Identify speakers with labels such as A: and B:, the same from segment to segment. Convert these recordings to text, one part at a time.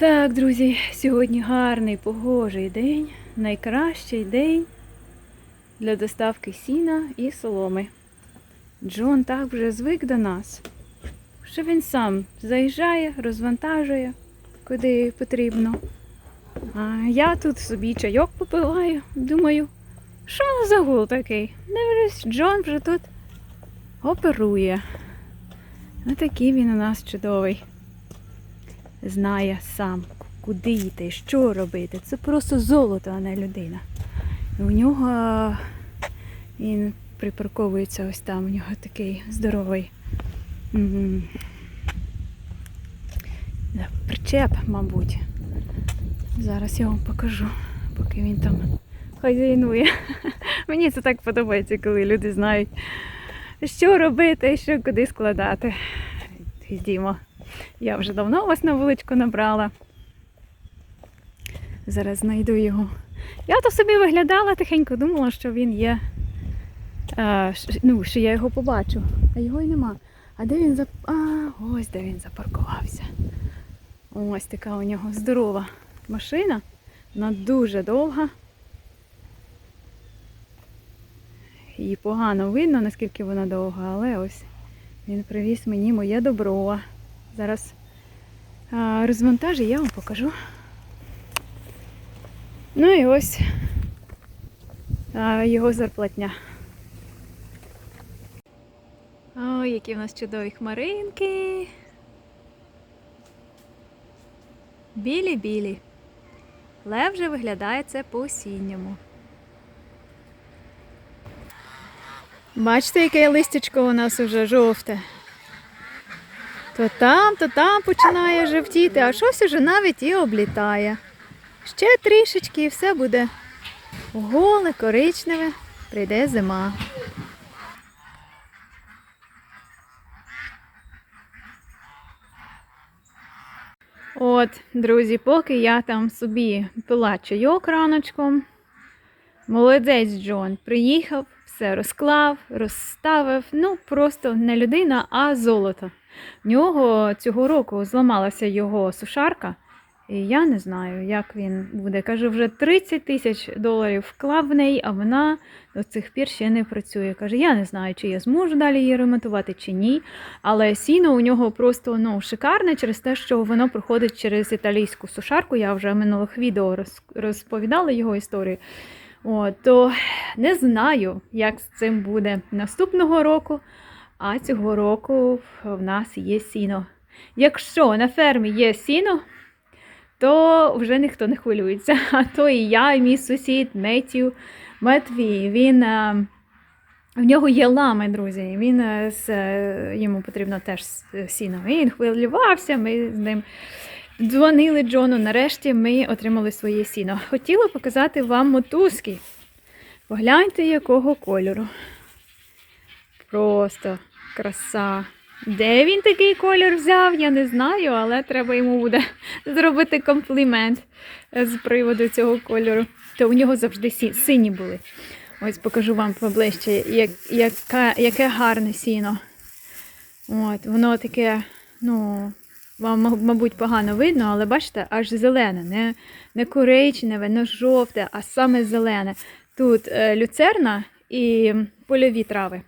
A: Так, друзі, сьогодні гарний погожий день, найкращий день для доставки сіна і соломи. Джон так вже звик до нас, що він сам заїжджає, розвантажує, куди потрібно. А я тут собі чайок попиваю, думаю, що за гул такий? Дивлюсь, Джон вже тут оперує. Ну такий він у нас чудовий знає сам, куди йти, що робити. Це просто золото, а не людина. І у нього він припарковується ось там, у нього такий здоровий причеп, мабуть. Зараз я вам покажу, поки він там хазяйнує. Мені це так подобається, коли люди знають, що робити, що куди складати. Йдімо. Я вже давно вас на вуличку набрала. Зараз знайду його. Я то собі виглядала тихенько, думала, що він є. А, ш- ну, що я його побачу. А його й нема. А де він зап... А, ось де він запаркувався. Ось така у нього здорова машина. Вона дуже довга. Її погано видно, наскільки вона довга, але ось він привіз мені моє добро. Зараз а, розвантажу, я вам покажу. Ну і ось його зарплатня. Ой, які в нас чудові хмаринки. Білі-білі. Лев вже виглядає це по-осінньому. Бачите, яке листячко у нас уже жовте. То там, то там починає жовтіти, а щось уже навіть і облітає. Ще трішечки і все буде голе, коричневе, прийде зима. От, друзі, поки я там собі пила чайок раночком, молодець Джон приїхав, все розклав, розставив. Ну, просто не людина, а золото. В нього цього року зламалася його сушарка, і я не знаю, як він буде. Каже, вже 30 тисяч доларів вклав в неї, а вона до цих пір ще не працює. Каже, я не знаю, чи я зможу далі її ремонтувати, чи ні. Але сіно у нього просто ну, шикарне через те, що воно проходить через італійську сушарку. Я вже в минулих відео розповідала його історію. О, то не знаю, як з цим буде наступного року. А цього року в нас є сіно. Якщо на фермі є сіно, то вже ніхто не хвилюється. А то і я, і мій сусід Меттю Матвій, він. е, В нього є лами, друзі. Він е, з, е, йому потрібно теж сіно. Він хвилювався, ми з ним дзвонили Джону. Нарешті ми отримали своє сіно. Хотіла показати вам мотузки. Погляньте, якого кольору. Просто краса. Де він такий колір взяв, я не знаю, але треба йому буде зробити комплімент е, з приводу цього кольору. То у нього завжди сині були. Ось покажу вам поближче, як, яке, яке гарне сіно. От, воно таке, ну, вам, мабуть, погано видно, але бачите, аж зелене, не, не коричневе, не жовте, а саме зелене. Тут е, люцерна і польові трави.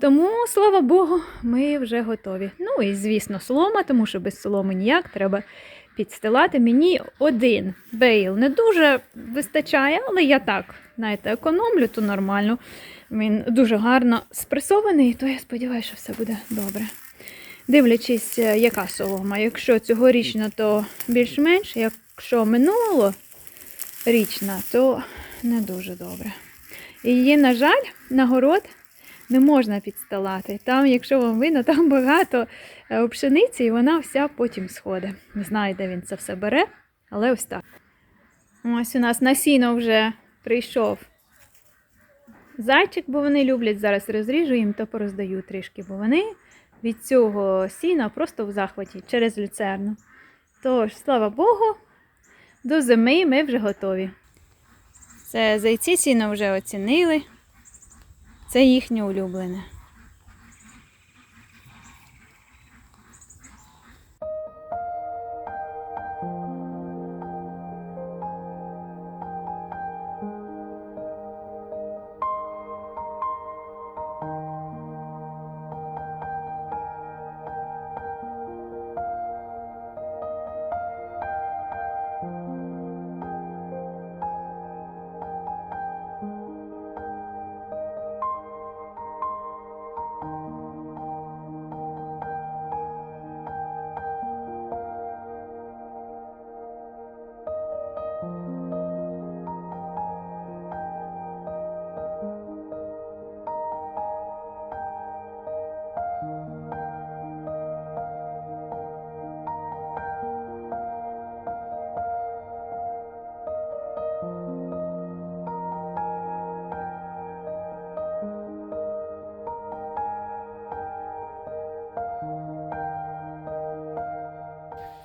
A: Тому, слава Богу, ми вже готові. Ну і, звісно, солома, тому що без соломи ніяк треба підстилати. Мені один бейл не дуже вистачає, але я так, знаєте, економлю, то нормально. Він дуже гарно спресований, то я сподіваюся, що все буде добре. Дивлячись, е, яка солома. Якщо цьогорічна, то більш-менш, якщо минуло річна, то не дуже добре. І її, на жаль, на город не можна підстилати. Там, якщо вам видно, там багато е, пшениці, і вона вся потім сходить. Не знаю, де він це все бере, але ось так. Ось у нас на сіно вже прийшов зайчик, бо вони люблять. Зараз розріжу їм, то пороздаю трішки, бо вони від цього сіна просто в захваті через люцерну. Тож, слава Богу, до зими ми вже готові. Це зайці сіно вже оцінили. Це їхнє улюблене.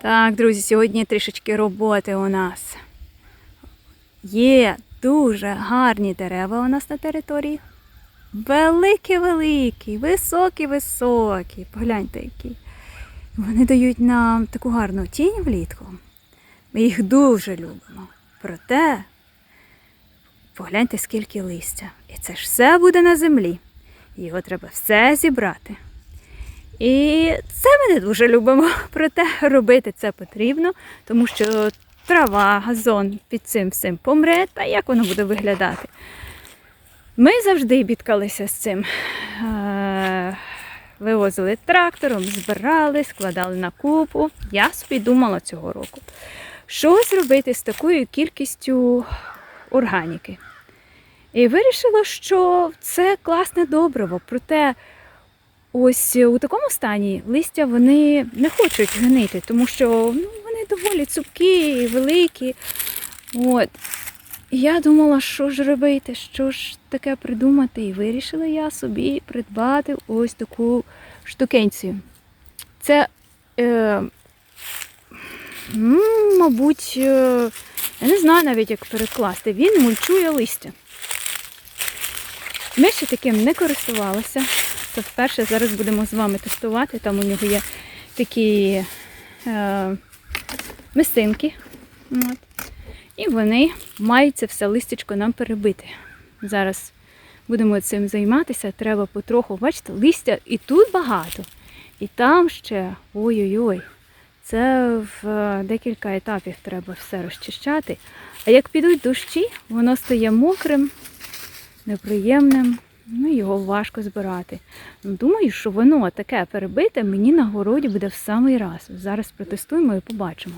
A: Так, друзі, сьогодні трішечки роботи у нас. Є дуже гарні дерева у нас на території. Великі-великі, високі-високі. Погляньте, які. Вони дають нам таку гарну тінь влітку. Ми їх дуже любимо. Проте погляньте, скільки листя. І це ж все буде на землі. Його треба все зібрати. І це ми не дуже любимо. Проте робити це потрібно, тому що трава, газон під цим всім помре, та як воно буде виглядати. Ми завжди бідкалися з цим. Е, Вивозили трактором, збирали, складали на купу. Я собі думала цього року, що зробити з такою кількістю органіки. І вирішила, що це класне добриво, проте ось у такому стані листя вони не хочуть гнити, тому що ну, вони доволі цупкі і великі. От. І я думала, що ж робити, що ж таке придумати. І вирішила я собі придбати ось таку штукенцію. Це, е, мабуть, е, я не знаю навіть, як перекласти. Він мульчує листя. Ми ще таким не користувалися. Це вперше зараз будемо з вами тестувати. Там у нього є такі е, мисинки. От. І вони мають це все листячко нам перебити. Зараз будемо цим займатися. Треба потроху, бачите, листя і тут багато, і там ще ой-ой-ой. Це в е, декілька етапів треба все розчищати. А як підуть дощі, воно стає мокрим, неприємним, ну його важко збирати. Думаю, що воно таке перебите мені на городі буде в самий раз. Зараз протестуємо і побачимо.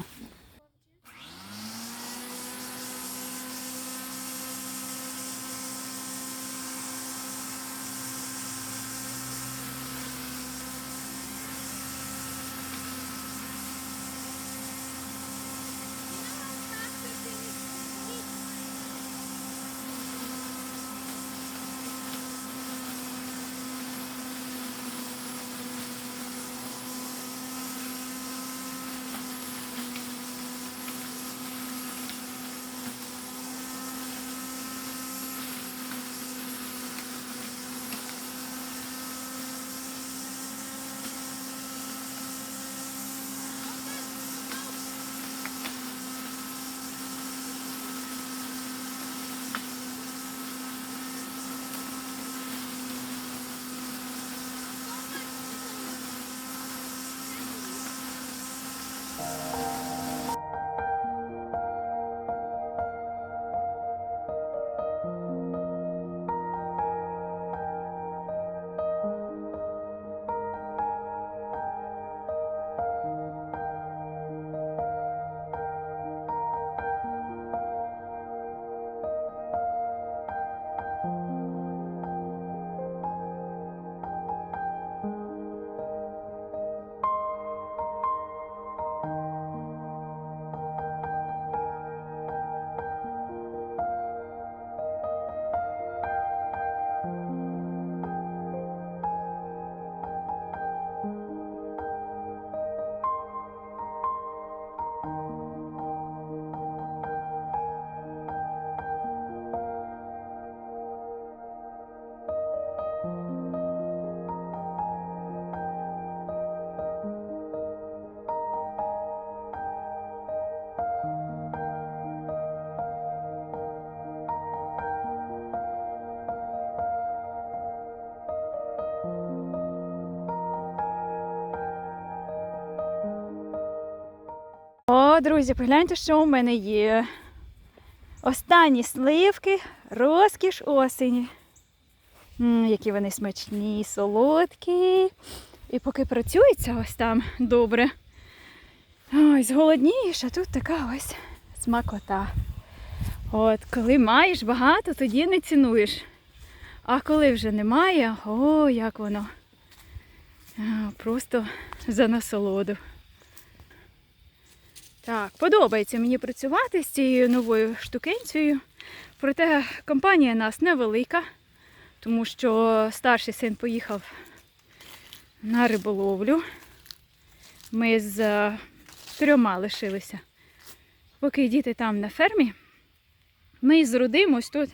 A: Друзі, погляньте, що у мене є. Останні сливки, розкіш осені. М, які вони смачні, солодкі. І поки працюється ось там добре. Ой, зголоднієш, а тут така ось смакота. От, коли маєш багато, тоді не цінуєш. А коли вже немає, о, як воно. Просто за насолоду. Так, подобається мені працювати з цією новою штукенцією. Проте компанія нас невелика, тому що старший син поїхав на риболовлю. Ми з е, трьома лишилися. Поки діти там на фермі, ми із родим ось тут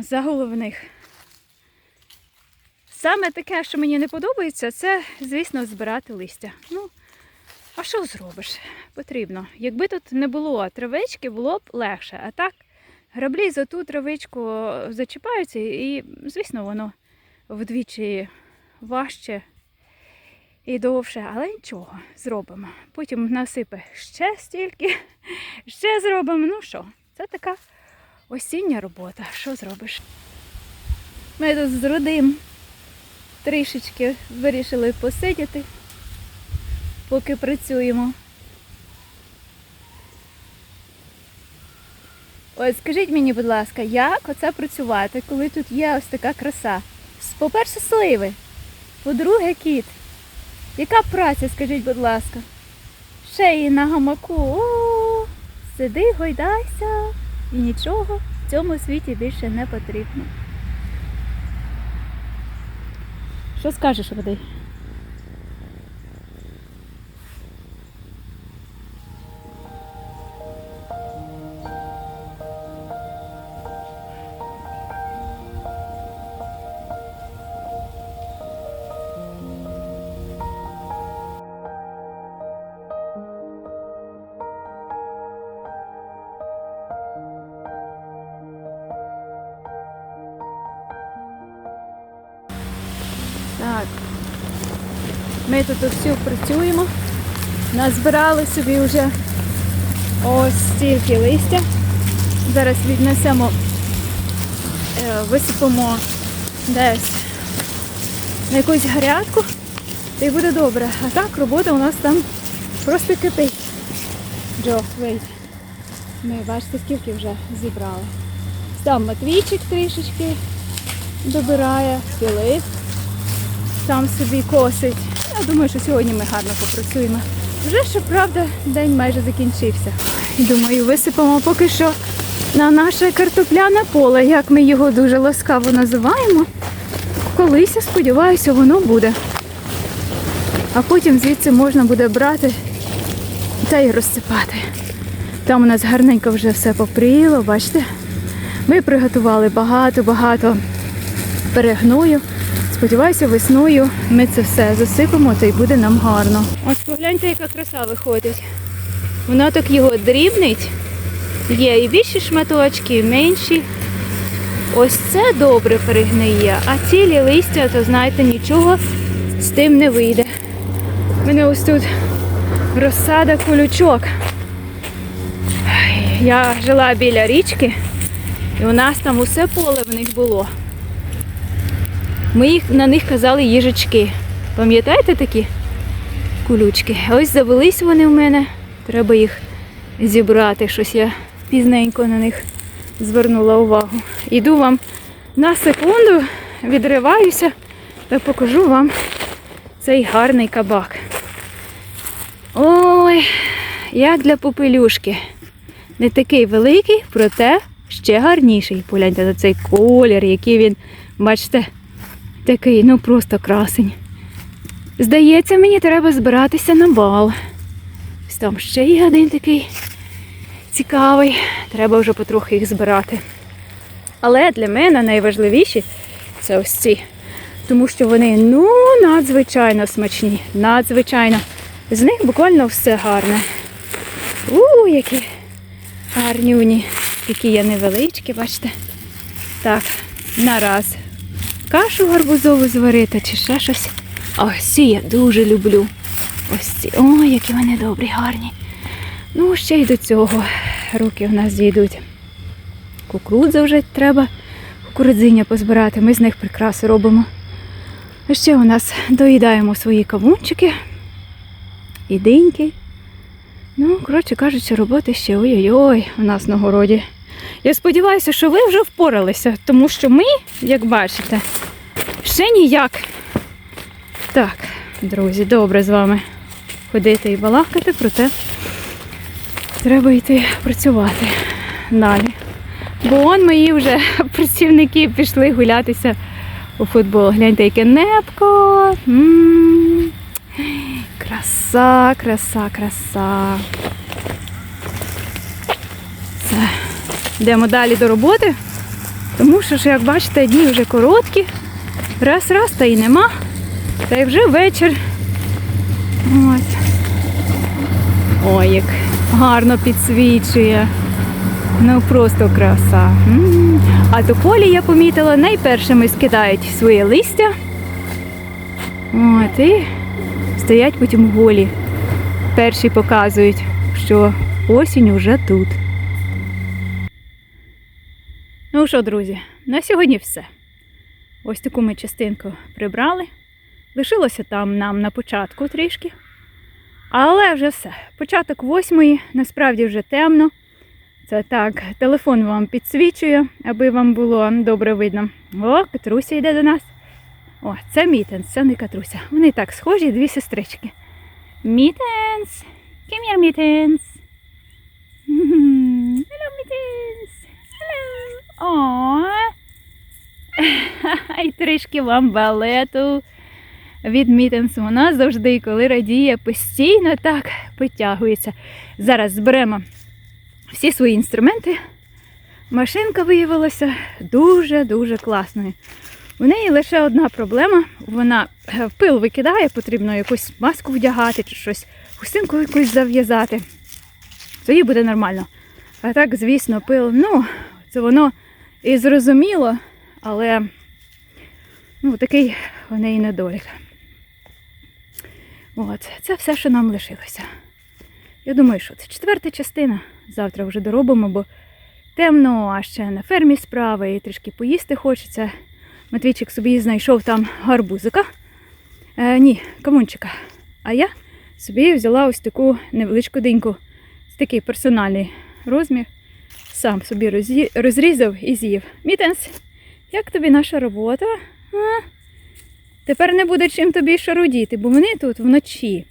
A: за головних. Саме таке, що мені не подобається, це, звісно, збирати листя. Ну, а що зробиш? Потрібно. Якби тут не було травички, було б легше. А так, граблі за ту травичку зачіпаються і, звісно, воно вдвічі важче і довше, але нічого, зробимо. Потім насипе ще стільки, ще зробимо. Ну що, це така осіння робота. Що зробиш? Ми тут з родим трішечки вирішили посидіти, поки працюємо. Ось скажіть мені, будь ласка, як оце працювати, коли тут є ось така краса? По-перше, сливи, по-друге, кіт. Яка праця, скажіть, будь ласка? Ще і на гамаку. О, сиди, гойдайся, і нічого в цьому світі більше не потрібно. Що скажеш, Води? Тут всю працюємо. Назбирали собі вже ось стільки листя. Зараз віднесемо, е, висипемо десь на якусь грядку, та й буде добре. А так робота у нас там просто кипить. Джо, вийди. Ми бачите, скільки вже зібрали. Там Матвійчик трішечки добирає, Філип там собі косить. Я думаю, що сьогодні ми гарно попрацюємо. Вже щоправда, день майже закінчився. Думаю, висипемо поки що на наше картопляне поле, як ми його дуже ласкаво називаємо. Колись, я сподіваюся, воно буде. А потім звідси можна буде брати та й розсипати. Там у нас гарненько вже все попріло, бачите? Ми приготували багато-багато перегною. Сподіваюся, весною ми це все засипемо, та й буде нам гарно. Ось погляньте, яка краса виходить. Воно так його дрібнить. Є і більші шматочки, і менші. Ось це добре перегниє, а цілі листя, то знаєте, нічого з тим не вийде. У мене ось тут розсада колючок. Я жила біля річки, і у нас там усе поле в них було. Ми на них казали їжачки. Пам'ятаєте такі колючки? Ось завелись вони в мене. Треба їх зібрати. Щось я пізненько на них звернула увагу. Іду вам на секунду, відриваюся та покажу вам цей гарний кабак. Ой, як для попелюшки. Не такий великий, проте ще гарніший. Погляньте на цей колір, який він, бачите, такий, ну просто красень. Здається, мені треба збиратися на бал. Ось там ще є один такий цікавий. Треба вже потрохи їх збирати. Але для мене найважливіші це ось ці. Тому що вони ну надзвичайно смачні. Надзвичайно. З них буквально все гарне. У, які гарнюні. Які є невеличкі, бачите. Так, нараз кашу гарбузову зварити чи ще щось. Ось ці я дуже люблю. Ось ці. Ой, які вони добрі, гарні. Ну, ще й до цього руки в нас дійдуть. Кукурудзу вже треба кукурудзиня позбирати. Ми з них прикраси робимо. А ще у нас доїдаємо свої кавунчики і диньки. Ну, коротше кажучи, роботи ще ой-ой-ой у нас на городі. Я сподіваюся, що ви вже впоралися, тому що ми, як бачите, ще ніяк. Так, друзі, добре з вами ходити і балакати, проте треба йти працювати далі. Бо он мої вже працівники пішли гулятися у футбол. Гляньте, яке небко. Краса, краса, краса. Йдемо далі до роботи. Тому що, як бачите, дні вже короткі. Раз, раз, та й нема. Та й вже вечір. Ось. Ой, як гарно підсвічує. Ну просто краса. А тополі я помітила, найпершими скидають своє листя. От, і стоять потім у голі. Перші показують, що осінь уже тут. Ну що, друзі, на сьогодні все. Ось таку ми частинку прибрали. Лишилося там нам на початку трішки. Але вже все. Початок восьмої, насправді вже темно. Це так, телефон вам підсвічує, аби вам було добре видно. О, Катруся йде до нас. О, це Мітенс, це не Катруся. Вони так схожі, дві сестрички. Мітенс! Come Мітенс! Hello, Мітенс! Hello! О! І трішки вам балету від Мітенс. Вона завжди, коли радіє, постійно так потягується. Зараз зберемо всі свої інструменти. Машинка виявилася дуже-дуже класною. У неї лише одна проблема. Вона е, пил викидає, потрібно якусь маску вдягати чи щось, хустинку якусь зав'язати. Тоді буде нормально. А так, звісно, пил, ну, це воно і зрозуміло, але ну, такий у неї недолік. От, це все, що нам лишилося. Я думаю, що це четверта частина. Завтра вже доробимо, бо темно, а ще на фермі справи і трішки поїсти хочеться. Матвійчик собі знайшов там гарбузика. Е, ні, камунчика. А я собі взяла ось таку невеличку диньку. Це такий персональний розмір. Сам собі розрізав і з'їв. Мітенс, як тобі наша робота? А? Тепер не буде чим тобі шарудіти, бо вони тут вночі.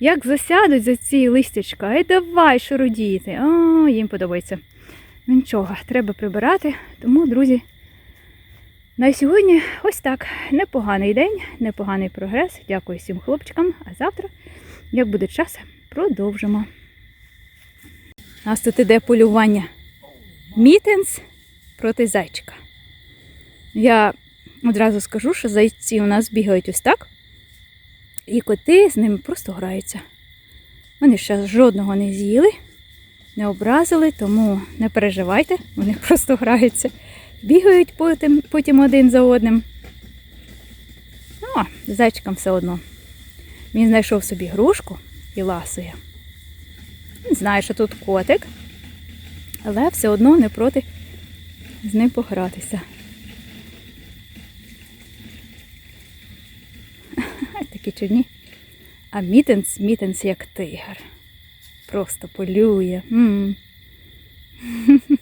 A: Як засядуть за ці листячка, ай давай шарудіти. О, їм подобається. Ну нічого, треба прибирати. Тому, друзі, на сьогодні ось так. Непоганий день, непоганий прогрес. Дякую всім хлопчикам. А завтра, як буде час, продовжимо. У нас тут іде полювання. Мітенс проти зайчика. Я одразу скажу, що зайці у нас бігають ось так. І коти з ними просто граються. Вони ще жодного не з'їли, не образили, тому не переживайте, вони просто граються. Бігають потім, потім один за одним. Ну, зайчикам все одно. Він знайшов собі грушку і ласує. Він знає, що тут котик, але все одно не проти з ним погратися. Такі ні. А мітенс, мітенс як тигр. Просто полює. М.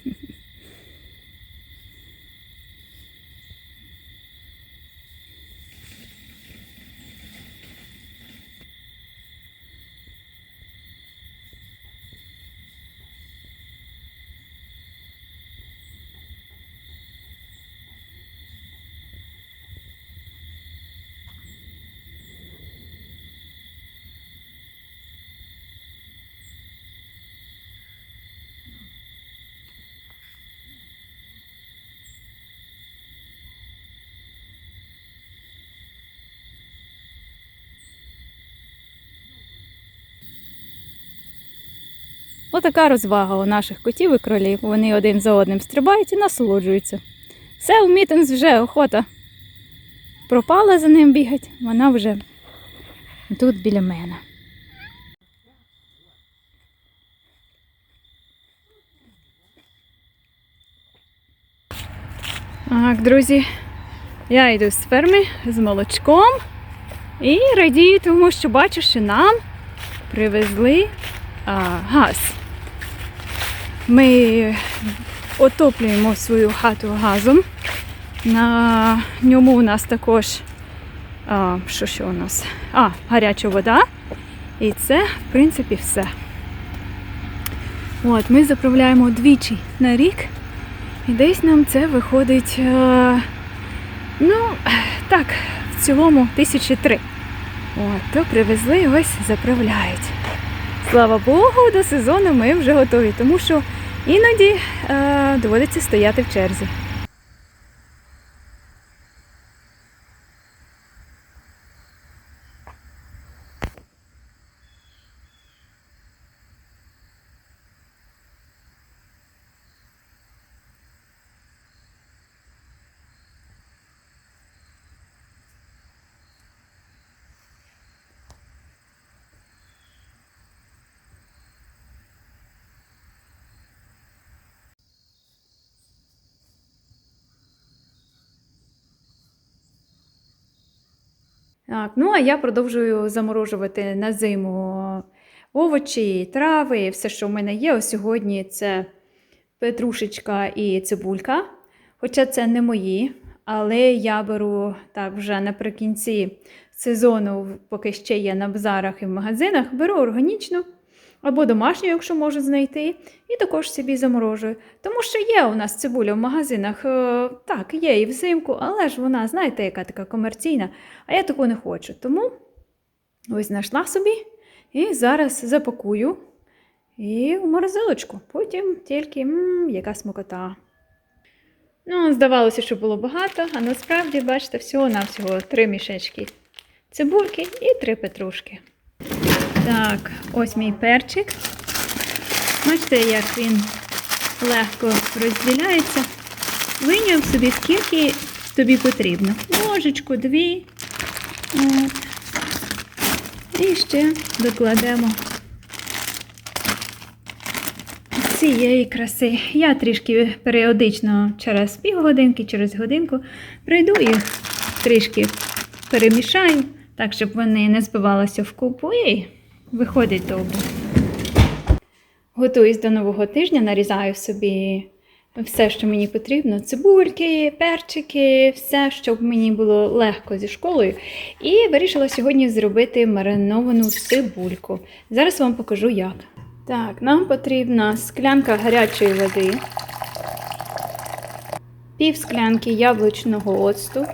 A: Отака розвага у наших котів і кролів. Вони один за одним стрибають і насолоджуються. Все, у мітинг вже охота. Пропала за ним бігать, вона вже тут біля мене. Так, друзі, я йду з ферми з молочком і радію, тому що бачу, що нам привезли а, газ. Ми отоплюємо свою хату газом. На ньому у нас також а, що ще у нас? А, гаряча вода. І це, в принципі, все. От, ми заправляємо двічі на рік. І десь нам це виходить, е, ну, так, в цілому тисячі три. От, то привезли, ось заправляють. Слава Богу, до сезону ми вже готові, тому що іноді е, доводиться стояти в черзі. Так, ну а я продовжую заморожувати на зиму овочі, трави, все, що в мене є. Ось сьогодні це петрушечка і цибулька. Хоча це не мої, але я беру так вже наприкінці сезону, поки ще є на базарах і в магазинах, беру органічну або домашню, якщо можу знайти, і також собі заморожую. Тому що є у нас цибуля в магазинах, е, так, є і взимку, але ж вона, знаєте, яка така комерційна, а я таку не хочу. Тому ось знайшла собі і зараз запакую і в морозилочку. Потім тільки м, яка смакота. Ну, здавалося, що було багато, а насправді, бачите, всього-навсього три мішечки цибульки і три петрушки. Так, ось мій перчик. Бачите, як він легко розділяється. Виняв собі, скільки тобі потрібно. Ложечку, дві. От. І ще докладемо цієї краси. Я трішки періодично через півгодинки, через годинку прийду їх трішки перемішаю, так, щоб вони не збивалися в купу і виходить добре. Готуюсь до нового тижня, нарізаю собі все, що мені потрібно: цибульки, перчики, все, щоб мені було легко зі школою. І вирішила сьогодні зробити мариновану цибульку. Зараз вам покажу як. Так, нам потрібна склянка гарячої води, пів склянки яблучного оцту.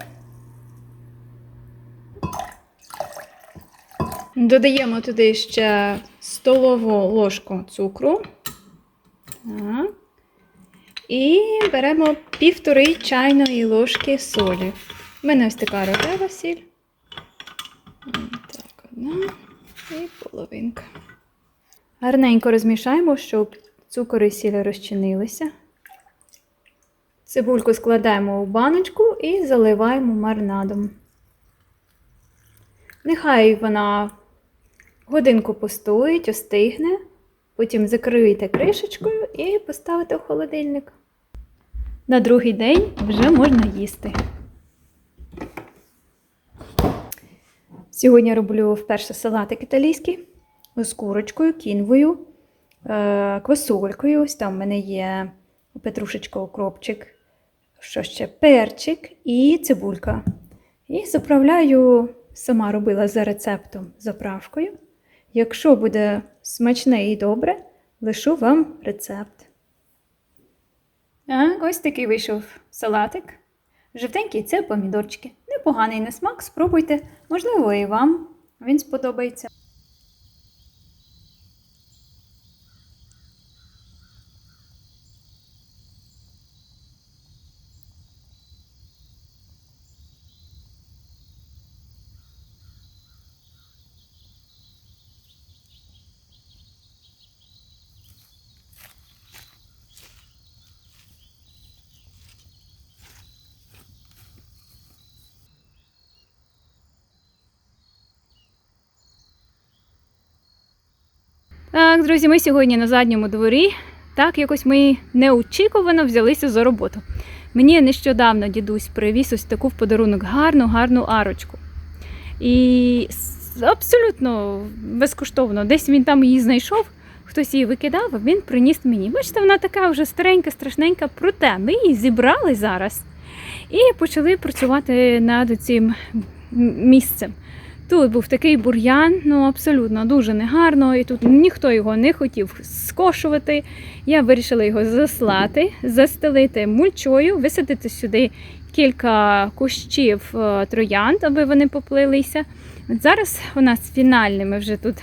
A: Додаємо туди ще столову ложку цукру. І беремо півтори чайної ложки солі. У мене ось така рожева сіль. Так, одна і половинка. Гарненько розмішаємо, щоб цукор і сіль розчинилися. Цибульку складаємо у баночку і заливаємо маринадом. Нехай вона годинку постоїть, остигне, потім закриєте кришечкою і поставите в холодильник. На другий день вже можна їсти. Сьогодні роблю вперше салатик італійський з курочкою, кінвою, е, квасолькою. Ось там в мене є петрушечка, укропчик, що ще перчик і цибулька. І заправляю, сама робила за рецептом заправкою. Якщо буде смачне і добре, лишу вам рецепт. А, ось такий вийшов салатик. Жовтенький це помідорчики. Непоганий на смак, спробуйте. Можливо, і вам він сподобається. Так, друзі, ми сьогодні на задньому дворі. Так, якось ми неочікувано взялися за роботу. Мені нещодавно дідусь привіз ось таку в подарунок гарну, гарну арочку. І абсолютно безкоштовно. Десь він там її знайшов, хтось її викидав, а він приніс мені. Бачите, вона така вже старенька, страшненька, проте ми її зібрали зараз і почали працювати над цим місцем. Тут був такий бур'ян, ну абсолютно дуже негарно, і тут ніхто його не хотів скошувати. Я вирішила його заслати, застелити мульчою, висадити сюди кілька кущів е, троянд, аби вони поплилися. От зараз у нас фінальний, ми вже тут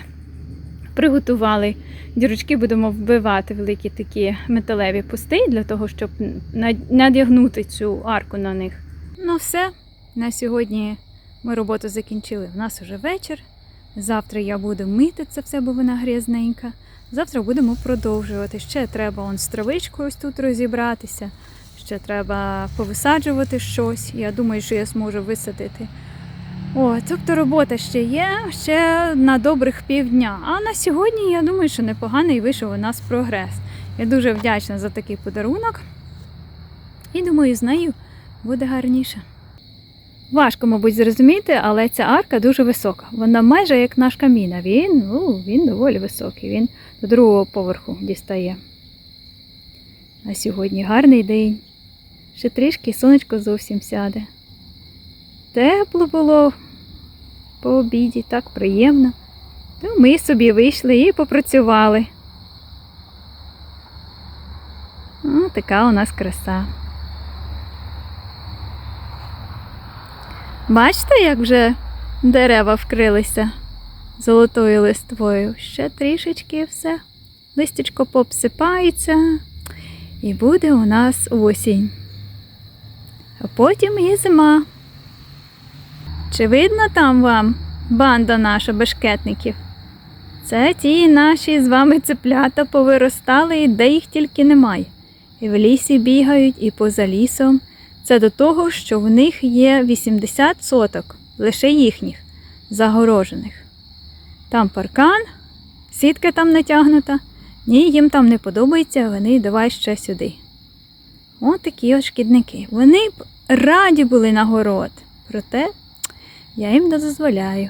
A: приготували дірочки, будемо вбивати великі такі металеві пусти для того, щоб надягнути цю арку на них. Ну все, на сьогодні ми роботу закінчили. У нас уже вечір. Завтра я буду мити це все, бо вона грязненька. Завтра будемо продовжувати. Ще треба он з травичкою ось тут розібратися. Ще треба повисаджувати щось. Я думаю, що я зможу висадити. О, тобто робота ще є, ще на добрих півдня. А на сьогодні я думаю, що непоганий вийшов у нас прогрес. Я дуже вдячна за такий подарунок. І думаю, з нею буде гарніше. Важко, мабуть, зрозуміти, але ця арка дуже висока. Вона майже як наш камін, а він, ну, він доволі високий. Він до другого поверху дістає. А сьогодні гарний день. Ще трішки сонечко зовсім сяде. Тепло було по обіді, так приємно. То ми собі вийшли і попрацювали. О, така у нас краса. Бачите, як вже дерева вкрилися золотою листвою. Ще трішечки все. Листячко попсипається, і буде у нас осінь. А потім і зима. Чи видно там вам банда наша бешкетників? Це ті наші з вами цеплята повиростали, і де їх тільки немає. І в лісі бігають, і поза лісом. Це до того, що в них є 80 соток, лише їхніх, загорожених. Там паркан, сітка там натягнута. Ні, їм там не подобається, вони давай ще сюди. От такі от шкідники. Вони б раді були на город, проте я їм не дозволяю.